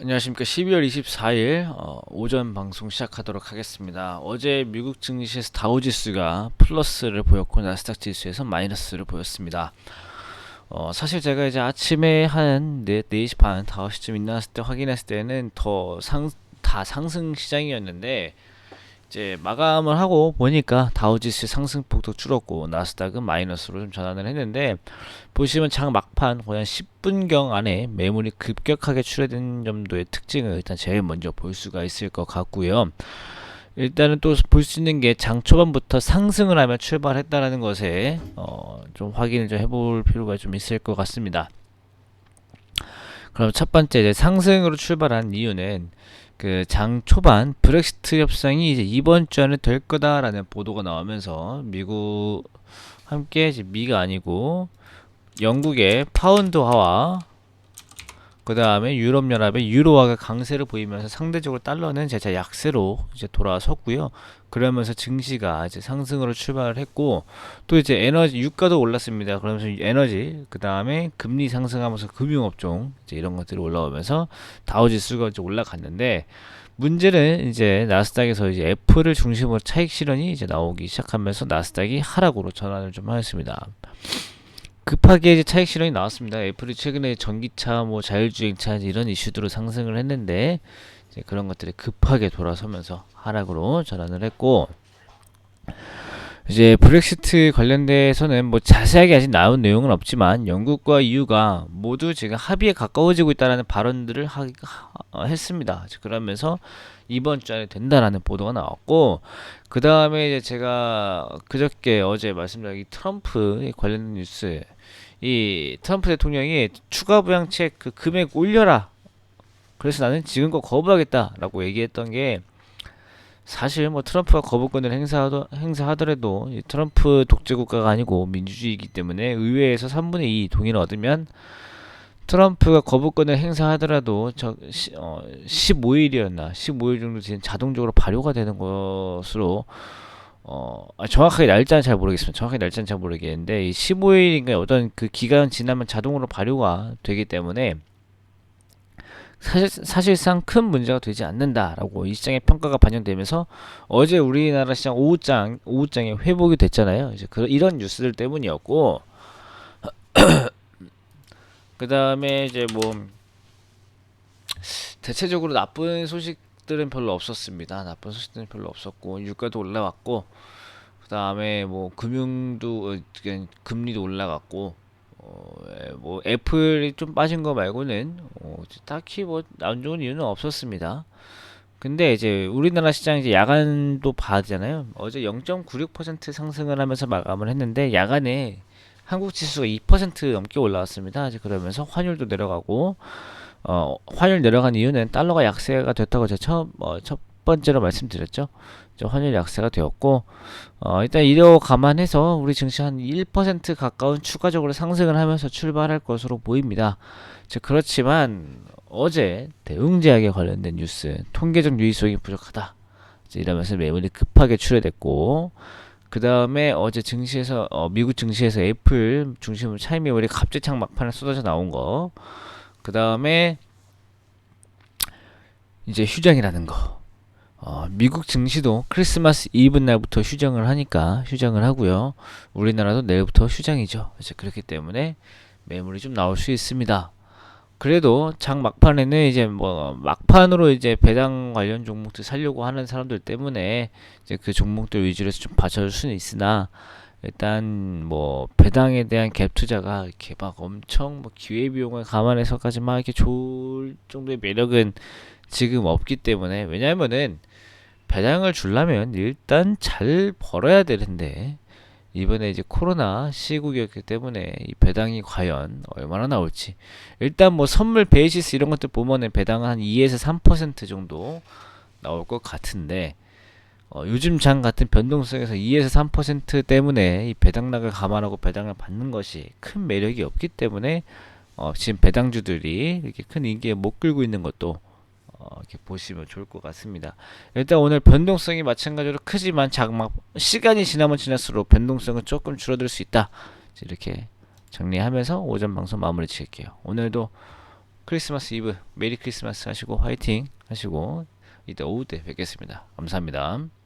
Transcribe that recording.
안녕하십니까. 12월 24일 어, 오전 방송 시작하도록 하겠습니다. 어제 미국 증시에서 다우지수가 플러스를 보였고 나스닥 지수에서 마이너스를 보였습니다. 어, 사실 제가 이제 아침에 한 4, 4시 반, 5시쯤 일어났을 때 확인했을 때는 더 상, 다 상승 시장이었는데 이제 마감을 하고 보니까 다우지수 상승폭도 줄었고 나스닥은 마이너스로 좀 전환을 했는데 보시면 장 막판 거의 한 10분경 안에 매물이 급격하게 출회된 정도의 특징을 일단 제일 먼저 볼 수가 있을 것 같고요. 일단은 또 볼 수 있는 게 장 초반부터 상승을 하며 출발했다라는 것에 어, 좀 확인을 좀 해볼 필요가 좀 있을 것 같습니다. 그럼 첫 번째 이제 상승으로 출발한 이유는 그 장 초반 브렉시트 협상이 이제 이번 주 안에 될 거다라는 보도가 나오면서 미국 함께 이제 미가 아니고 영국의 파운드화와 그 다음에 유럽연합의 유로화가 강세를 보이면서 상대적으로 달러는 제자 약세로 이제 돌아섰고요. 그러면서 증시가 이제 상승으로 출발을 했고 또 이제 에너지 유가도 올랐습니다. 그러면서 에너지 그 다음에 금리 상승하면서 금융업종 이제 이런 것들이 올라오면서 다우지수가 이제 올라갔는데 문제는 이제 나스닥에서 이제 애플을 중심으로 차익 실현이 이제 나오기 시작하면서 나스닥이 하락으로 전환을 좀 하였습니다. 급하게 이제 차익 실현이 나왔습니다. 애플이 최근에 전기차, 뭐 자율주행차 이런 이슈들로 상승을 했는데 그런 것들이 급하게 돌아서면서 하락으로 전환을 했고 이제 브렉시트 관련돼서는 뭐 자세하게 아직 나온 내용은 없지만 영국과 EU가 모두 지금 합의에 가까워지고 있다라는 발언들을 하, 하, 했습니다. 그러면서 이번 주 안에 된다라는 보도가 나왔고 그 다음에 이제 제가 그저께 어제 말씀드린 이 트럼프 관련된 뉴스 이 트럼프 대통령이 추가 부양책 그 금액 올려라 그래서 나는 지금껏 거부하겠다라고 얘기했던 게 사실 뭐 트럼프가 거부권을 행사하더, 행사하더라도 이 트럼프 독재 국가가 아니고 민주주의이기 때문에 의회에서 3분의 2 동의를 얻으면 트럼프가 거부권을 행사하더라도 저 시, 어, 15일이었나 15일 정도 지금 자동적으로 발효가 되는 것으로 어 아, 정확하게 날짜는 잘 모르겠습니다. 정확하게 날짜는 잘 모르겠는데 이 15일인가 어떤 그 기간 지나면 자동으로 발효가 되기 때문에 사실, 사실 상 큰 문제가 되지 않는다라고 이 시장의 평가가 반영되면서 어제 우리나라 시장 오후장 오후장에 회복이 됐잖아요. 이제 그 이런 뉴스들 때문이었고 그 다음에 이제 뭐 대체적으로 나쁜 소식들은 별로 없었습니다. 나쁜 소식들은 별로 없었고 유가도 올라왔고 그 다음에 뭐 금융도 어, 금리도 올라갔고 어, 예, 뭐 애플이 좀 빠진 거 말고는 어, 딱히 뭐 안 좋은 이유는 없었습니다. 근데 이제 우리나라 시장 이제 야간도 봐야잖아요. 어제 0.96% 상승을 하면서 마감을 했는데 야간에 한국 지수가 2% 넘게 올라왔습니다. 이제 그러면서 환율도 내려가고 어, 환율 내려간 이유는 달러가 약세가 됐다고 제가 처음 어, 첫 번째로 말씀드렸죠. 환율 약세가 되었고 어, 일단 이러 감안해서 우리 증시 한 1% 가까운 추가적으로 상승을 하면서 출발할 것으로 보입니다. 그렇지만 어제 대웅제약에 관련된 뉴스 통계적 유의성이 부족하다. 이러면서 매물이 급하게 출회됐고 그 다음에 어제 증시에서 어, 미국 증시에서 애플 중심으로 차이 매물이 갑자기 창 막판에 쏟아져 나온 거. 그 다음에 이제 휴장이라는 거. 어, 미국 증시도 크리스마스 이브 날부터 휴장을 하니까 휴장을 하고요. 우리나라도 내일부터 휴장이죠. 이제 그렇기 때문에 매물이 좀 나올 수 있습니다. 그래도 장 막판에는 이제 뭐 막판으로 이제 배당 관련 종목들 살려고 하는 사람들 때문에 이제 그 종목들 위주로 해서 좀 받쳐줄 수는 있으나 일단 뭐 배당에 대한 갭 투자가 이렇게 막 엄청 뭐 기회 비용을 감안해서까지 막 이렇게 좋을 정도의 매력은 지금 없기 때문에 왜냐면은 배당을 주려면 일단 잘 벌어야 되는데 이번에 이제 코로나 시국이었기 때문에 이 배당이 과연 얼마나 나올지. 일단 뭐 선물 베이시스 이런 것들 보면은 배당은 한 2에서 3% 정도 나올 것 같은데 어, 요즘 장 같은 변동성에서 2에서 3% 때문에 이 배당락을 감안하고 배당을 받는 것이 큰 매력이 없기 때문에 어, 지금 배당주들이 이렇게 큰 인기에 못 끌고 있는 것도 어, 이렇게 보시면 좋을 것 같습니다. 일단 오늘 변동성이 마찬가지로 크지만 장막 시간이 지나면 지날수록 변동성은 조금 줄어들 수 있다. 이렇게 정리하면서 오전 방송 마무리 지을게요. 오늘도 크리스마스 이브 메리 크리스마스 하시고 화이팅 하시고 이따 오후 때 뵙겠습니다. 감사합니다.